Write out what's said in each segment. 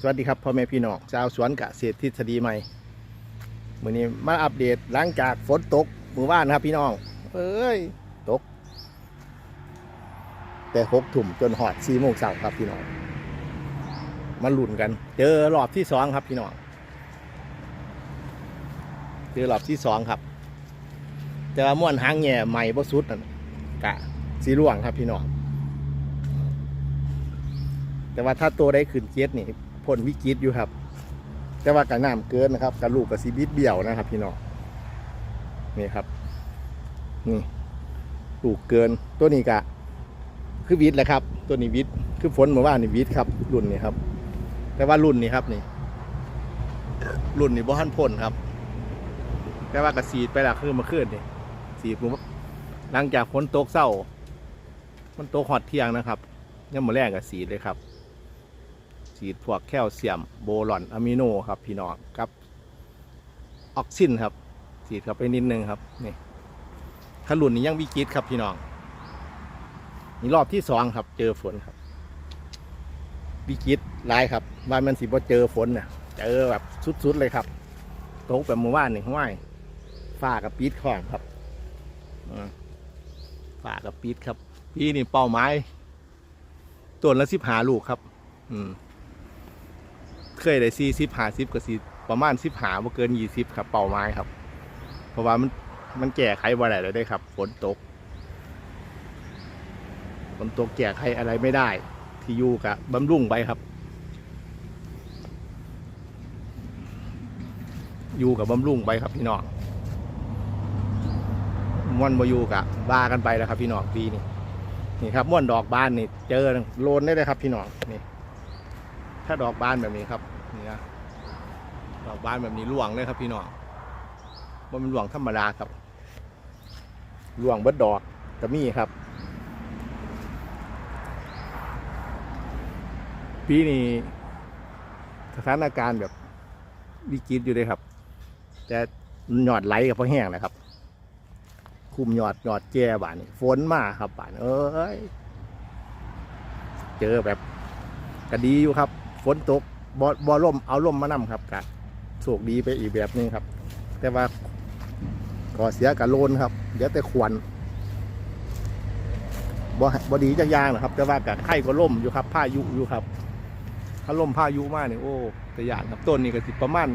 สวัสดีครับพ่อแม่พี่น้องชาวสวนกะเศรษฐทฤษฎีใหม่มื้อนี้มาอัปเดตหลังจากฝนตกมื้อวานครับพี่น้องเอ้ยตก แต่หกถุ่มจนหอดสี่โมงเช้าครับพี่น้องมาลุ้นกัน เจอรอบที่สองครับพี่น้องเจอรอบที่สองครับ แต่ว่าม่วนหางแง่ใหม่บ่สุดนั่นกะสีร่วงครับพี่น้องแต่ว่าถ้าตัวได้ขึ้นเจ็ดนี่ พ้นวิกฤตอยู่ครับ แต่ว่ากับน้ำเกินนะครับกับลูกกับซีบิดเบี่ยวนะครับ พี่น้องนี่ครับนี่ลูกเกินตัวนี้กะ คือวิทย์แหละครับ ตัวนี้วิทย์คือฝนเมื่อวานนี่วิทย์ครับ รุ่นนี้ครับ แต่ว่ารุ่นนี้ครับนี่ รุ่นนี้บ่ทันพ่นครับ แต่ว่ากระสีดไปและคือเมาขึ้นนี่สีดผมหลังจากฝนตกเศร้า มันตกหอดเที่ยงนะครับยังมาแรงกับสีดเลยครับ สีดพวกแคลเซียมโบรอนอะมิโนครับพี่น้องครับออกซินครับสีดเข้าไปนิดนึงครับนี่ถ้ารุ่นนี้ยังวิกฤตครับพี่น้องนี่รอบที่สองครับ เจอฝนครับวิกฤตหลายครับว่ามันสิบ่เจอฝนเนี่ยเจอแบบสุดๆเลยครับตกแบบเมื่อวานนี่ห้วยฝ้ากับปีดข้องครับฝ้ากับปีดครับ พี่นี่เป้าหมายต้นละสิบหาลูกครับ อืม เคยได้สี่สิบหาสิบก็สิประมาณสิบหาบ่เกินยี่สิบครับเป้าหมายครับ เพราะว่ามันมันแก้ไขบ่ได้เลยได้ครับฝนตกฝนตกแก้ไขอะไรไม่ได้ ที่อยู่กับบำรุงไปครับ อยู่กับบำรุงไปครับพี่น้องม่วนบ่อยู่กับบ้ากันไปแล้วครับพี่น้องปีนี้นี่ครับม่วนดอกบานนี่เจอโลนได้เลยครับพี่น้องนี่ ถ้าดอกบานแบบนี้ครับนี่นะดอกบานแบบนี้ร่วงเลยครับพี่น้องว่ามันร่วงธรรมดาครับร่วงเบิดดอกก็มีครับ ปีนี้สถานการณ์แบบวิกฤตอยู่เลยครับ แต่หยอดไหลกับพอแห้งนะครับ คุมหยอดหยอดแก่บานฝนมาครับบานเอ้ยเจอแบบก็ดีอยู่ครับ ฝนตกบอบอล่มเอาล่มมานํครับกะโชคดีไปอีกแบบนึงครับ แต่ว่าก่อเสียกับโลนครับเดี๋ยวแต่ควันบอบดีจักอยางนะครับ แต่ว่ากะไข่ก็ล่มอยู่ครับพายุอยู่ครับ ถ้าล่มพายุมากเนี่ยโอ้แต่ยานครับต้นนี้ก็สิประมาณ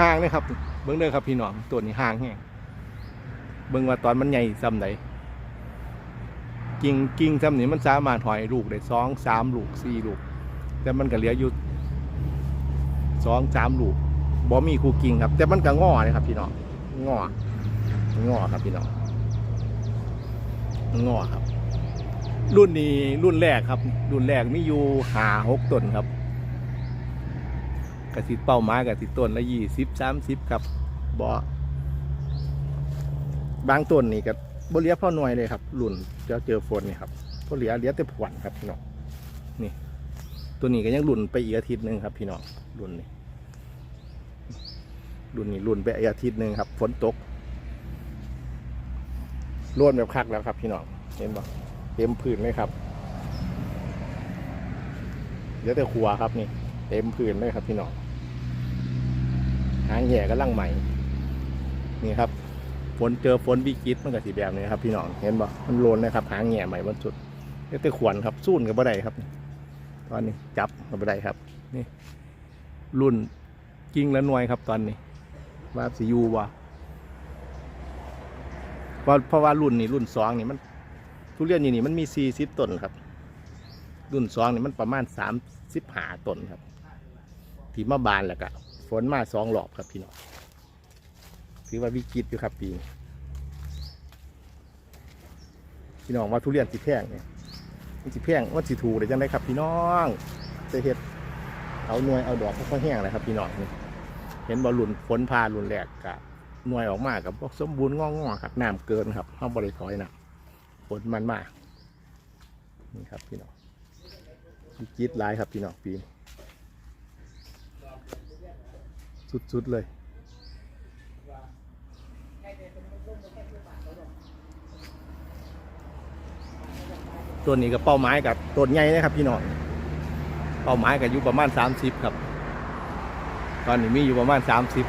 ห่างเลยครับ เบิ้องเด้อครับพี่น้องต้นนี้ห่างแห้งเบิ้องว่าตอนมันใหญ่ซ้ำไหนกิ่งกิ่งซ้ำนี้มันสามารถหอยลูกได้สองสามลูกสี่ลูก แต่มันก็เหลืออยู่สองสามลูกบ่มีคูกิ่งครับ แต่มันก็งอเลยครับ พี่น้องงองอครับพี่น้องงอครับ รุ่นนี้รุ่นแรกครับ รุ่นแรกมีอยู่หาหกต้นครับกระสิเป้าไม้กระสิต้นละยี่สิบสามสิบครับบอบางต้นนี่ก็บเลียพ่อหน่วยเลยครับ รุ่นจะเจอฝนนี่ครับพ่เหลียเลียแต่ผวนครับพี่น้อง ตัวนี้ก็ยังรุ่นไปอีกอาทิตย์หนึ่งครับ พี่น้องรุ่นนี้รุ่นนี้รุ่นไปอีกอาทิตย์หนึ่งครับฝนตกร่วนแบบคักแล้วครับ พี่น้องเห็นบ่เต็มพื้นเลยครับเดี๋ยวแต่ขัวครับนี่ เต็มพื้นเลยครับ พี่น้องหางแห่ก็ลังใหม่นี่ครับฝนเจอฝนวิกฤตมันก็สีแบบนี้ครับ พี่น้องเห็นบ่มันโลนนะครับหางแห่ใหม่บนสุดเดี๋ยวแต่ขวนครับสู้นกับบ่ได้ครับ ตอนนี้จับกับบ่ได้ครับ นี่ รุ่นกิ้งและหน่วยครับตอนนี้ว่าสิยูวะเพราะเพราะว่ารุ่นนี้รุ่นสองนี่มัน ทุเรียนอยู่นี่มันมีสี่สิบต้นครับ รุ่นสองนี่มันประมาณสามสิบหาต้นครับที่มาบานแล้วก็ฝนมาสองหลอบครับพี่น้องถือว่าวิกฤตอยู่ครับปีนี้พี่น้องว่าทุเรียนสิแพงเนี่ย มันสิแพงมันสิถูกได้จังได้ครับ พี่น้องจะเห็ดเอาหน่วยเอาดอกค่อยๆแห้งเลยครับ พี่น้องนี่เห็นบอลลุนฝนพาลุนแรกกะหน่วยออกมากับพวกสมบูรณ์งองๆครับน้ำเกินครับห้าบริถอยนะฝนมันมากนี่ครับพี่น้องมีกรีดลายครับพี่น้องปีนสุดๆเลย ตัวนี้ก็เป้าหมายกับต้นใหญ่นะครับพี่น้องเป้าหมายก็อยู่ประมาณสามสิบครับ ตอนนี้มีอยู่ประมาณสามสิบ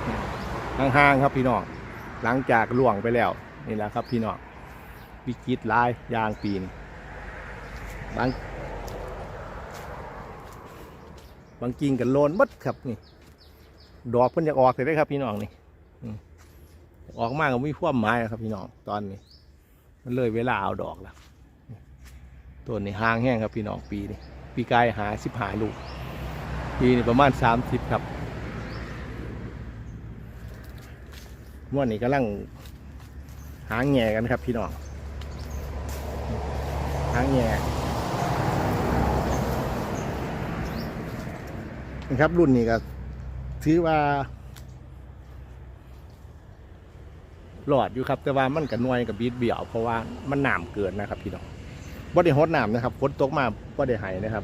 ห่างๆครับพี่น้องหลังจากล่วงไปแล้วนี่แหละครับพี่น้องวิกฤตลายยางปีนบางบางกิ่งกันโลนหมดครับนี่ ดอกเพิ่นจะออกเลยได้ครับพี่น้องนี่ออกมากก็มีความหมายนะครับพี่น้องตอนนี้ มันเลยเวลาเอาดอกแล้ว ต้นนี้ห่างแห้งครับพี่น้องปีนี้ปีกายหาสิบหาลูก ปีนี้ประมาณสามสิบครับม่วนนี้กำลังหางแง่กันครับพี่น้องหางแง่นะครับรุ่นนี้ก็ถือว่าหลอดอยู่ครับ แต่ว่ามันกับนวยกับบีดเบี่ยวเพราะว่ามันหนามเกินนะครับพี่น้อง บ่ได้ฮดน้ำนะครับฝนตกมาบ่ได้หายนะครับ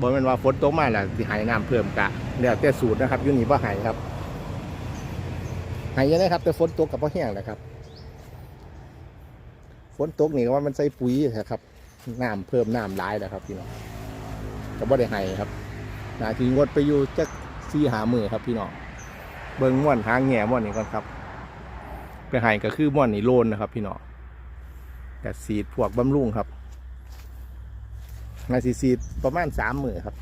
บ่แม่นว่าฝนตกมาแล้วสิหายน้ำเพิ่มกะแล้วแต่สูตรนะครับอยู่นี่บ่หายครับหายยังไงครับ แต่ฝนตกกับบ่แห้งนะครับฝนตกนี่ว่ามันใส่ปุ๋ยนะครับน้ำเพิ่มน้ำหลายนะครับพี่น้องก็บ่ได้หายครับนาทีงดไปอยู่จักสี่หามือครับพี่น้องเบิ่งม่วนหางแง่ม่วนนี่ก่อนครับ ไปให้ก็คือม่อนนี่โลนนะครับ พี่น้อง แต่สีดพวกบำรุงครับงานสีสีดประมาณสามหมือครับ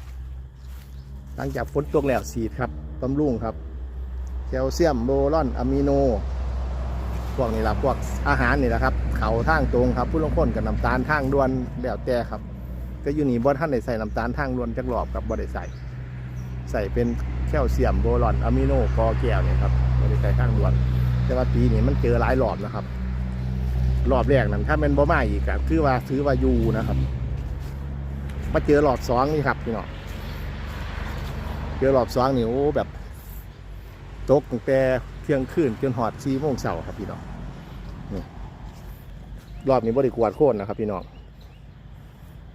หลังจากฝนตกแล้วสีดครับบำรุงครับแคลเซียมโบรอนอะมิโน พวกนี้ละพวกอาหารนี่แหละครับ เขาทางตรงครับ ผู้ลงคนกับน้ำตาลทางด่วนแล้วแต่ครับก็อยู่นี่บ่ท่านได้ใส่น้ำตาลทางด่วนจักรอบครับบ่ได้ใส่ใส่เป็นแคลเซียมโบรอนอะมิโนกอแก้วเนี่ยครับบ่ได้ใส่ทางด่วน แต่ว่าปีนี้มันเจอหลายรอบนะครับ รอบแรกนั้นถ้าเป็นบ่มาอีกก็คือว่าซื้อว่ายูนะครับ มาเจอรอบสองนี่ครับพี่น้องเจอรอบสองนี่โอ้แบบตกตั้งแต่เที่ยงคืนจนหอดสี่โมงเช้าครับพี่น้องนี่รอบนี้บริกวาดโค่นนะครับ พี่น้อง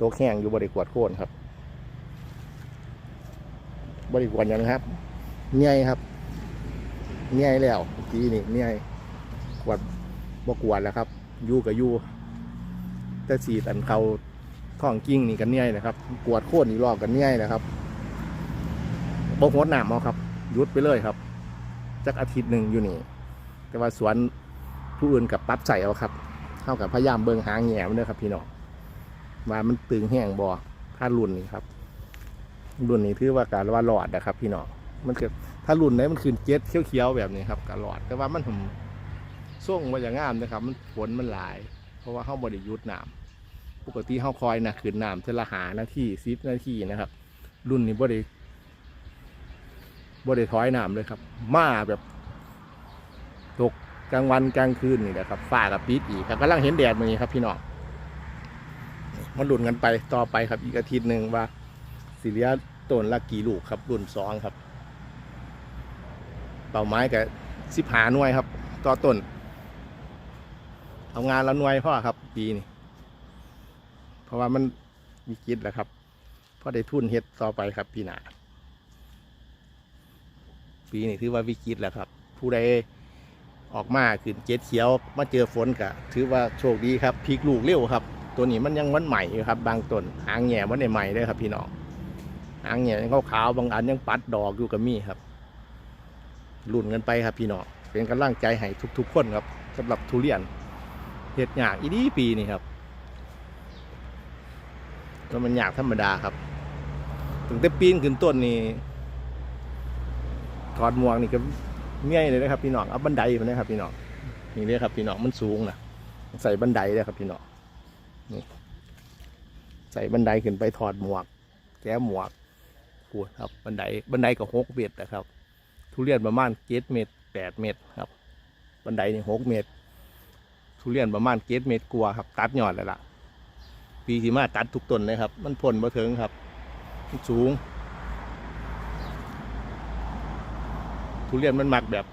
ตกแห้งอยู่บริกวาดโค่นครับบริกวาดยังครับเงี้ยครับเมียแล้วเมื่อกี้นี่เมียกวดบกวดแล้วครับ อยู่กับอยู่แต่สีตันเขาท้องกิ้งนี่กันเนียนะครับกวดโค่นอีกรอบกันเนียนะครับบ่หดน้ำเอาครับยุดไปเลยครับจักอาทิตย์หนึ่งอยู่นี่ แต่ว่าสวนผู้อื่นกับปั๊บใส่เอาครับเท่ากับพยายามเบิงหางแง่มันเด้อครับ พี่น้องว่ามันตึงแห้งบ่ถ้ารุ่นนี้ครับ รุ่นนี้ถือว่าการว่าหลอดนะครับ พี่น้องมันเกิดถ้ารุ่นไหนมันขึ้นเจ็ดเขียวๆแบบนี้ครับกรหลอดแต่ว่ามันผม ส่งมาอย่างงามนะครับ มันฝนมันหลาย เพราะว่าเข้าบริยุทธ์น้ำปกติเข้าคอยนะขึ้นน้ำเทละหานาทีสิบนาทีนะครับ รุ่นนี้บริบริถอยน้ำเลยครับ มาแบบตกกลางวันกลางคืนนี่แหละครับฟ้ากับปิดอีกครับกำลังเห็นแดดมือนี้ครับพี่น้องมาลุ้นกันไปต่อไปครับ อีกอาทิตย์หนึ่งว่าสิเลียต้นละกี่ลูกครับรุ่นสองครับเป่าไม้กับสิบหาหน่วยครับ ต่อต้น เอางานละหน่วยพ่อครับ ปีนี้เพราะว่ามันมีกิจแล้วครับพ่อได้ทุนเฮ็ดต่อไปครับ ปีหน้าปีนี้ถือว่าวิกฤตแล้วครับ ผู้ใดออกมาขึ้นเจ็ดเขียว มาเจอฝนกะถือว่าโชคดีครับพลิกลูกเร็วครับ ตัวนี้มันยังวันใหม่อยู่ครับ บางต้นหางแง่มันในใหม่เลยครับ พี่น้องหางแง่ยังขาวๆบางอันยังปัดดอกอยู่กับมีครับรุ่นกันไปครับพี่น้องเป็นกำลังใจให้ทุก ๆ คนครับสำหรับทุเรียน เห็ดหยากอีดีปีนี่ครับแล้วมันหยากธรรมดาครับ ถึงแต่ปีนขึ้นต้นนี่ถอดหมวกนี่ก็เง่ายเลยนะครับ พี่น้องเอาบันไดมานะครับ พี่น้องนี่เลยครับ พี่น้องมันสูงนะใส่บันไดเลยครับ พี่น้องนี่ใส่บันไดขึ้นไปถอดหมวก แก้หมวกพูดครับบันไดบันไดก็หกเมตรนะครับ ทุเรียนประมาณเจ็ดเมตรแปดเมตรครับ บันไดนี่หกเมตร ทุเรียนประมาณเจ็ดเมตรกลัวครับ ตัดยอดเลยล่ะ ปีที่มาตัดทุกต้นเลยครับ มันพ่นมาถึงครับ สูง ทุเรียนมันหมักแบบ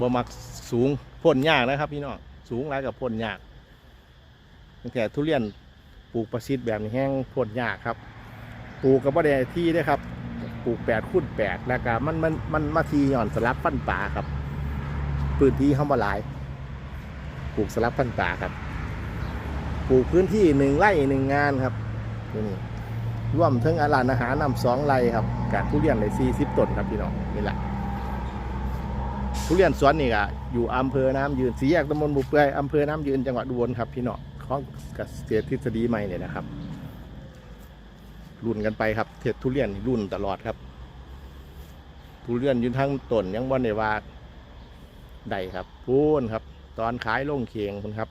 บ่มักสูงพ่นยากนะครับ พี่น้องสูงหลายกับพ่นยากตั้งแต่ทุเรียนปลูกประสิทธิ์แบบแห้งพ่นยากครับ ปลูกกับบ่ได้ที่ด้ครับปลูกแปดคูณแปดแล้วก็มันมันมันมาทีหย่อนสลับฟันป่าครับ พื้นที่เข้ามาหลาย ปลูกสลับฟันป่าครับ ปลูกพื้นที่หนึ่งไร่หนึ่งงานครับตัวนี้ร่วมทั้งอาร้านอาหารนำสองไร่ครับการทุเรียนเลยสี่สิบต้นครับพี่น้องนี่แหละทุเรียนสวนนี่ก็อยู่อำเภอน้ำยืนสีแยกตำบลบุเปื่อยอำเภอน้ำยืนจังหวัดอุบลครับพี่น้องของเกษตรทฤษฎีใหม่เนี่ยนะครับรุ่นกันไปครับเทศทุเรียนรุ่นตลอดครับ ทุเรียนยืนทั้งต้นยังวันในว่าได้ครับพูนครับ ตอนขายโล่งเคียงคุณครับ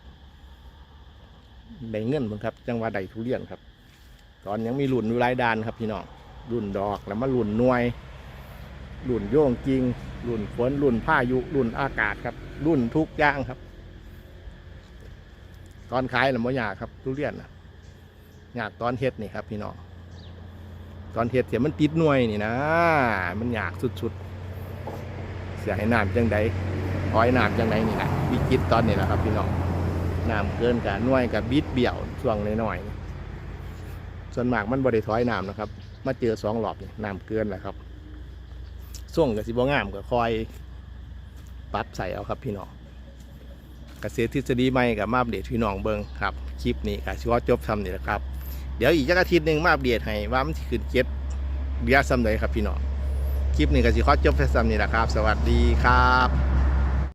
ได้เงินคุณครับ จังหว่าได้ทุเรียนครับ ตอนยังมีรุ่นอยู่รายดานครับพี่น้องรุ่นดอกแล้วมารุ่นหน่วยรุ่นโยงจริงรุ่นฝนรุ่นพายุรุ่นอากาศครับรุ่นทุกอย่างครับ ตอนขายน่ะบ่ยากครับทุเรียนน่ะยากตอนเฮ็ดนี่ครับพี่น้องตอนเฮ็ดเสียมันติดหน่วยนี่นะ มันอยากสุดๆ เสียให้น้ำจังใดอ้อยน้ำจังใดนี่แหละ วิกฤตตอนนี้แหละครับ พี่น้องน้ำเกินกับน่วยกับบิดเบี่ยวช่วงน้อยๆส่วนมากมันบริถอยน้ำนะครับ มาเจอสองหลอบนี่น้ำเกินแหละครับส่วงกับสิบงามก็คอยปรับใส่เอาครับพี่น้องกระเกษตทฤษฎีใหม่กับมาอัปเดตพี่น้องเบิงครับคลิปนี้ก็ชิวจบทำนี่แหละครับเดี๋ยวอีกจักอาทิตย์หนึ่งมาอัปเดตให้ว่ามันขึ้นเจ็ดเบียร์ซ้ำใดครับพี่น้องคลิปนี้ก็สิขอจบแค่ซ้ำนี่แหละครับ สวัสดีครับ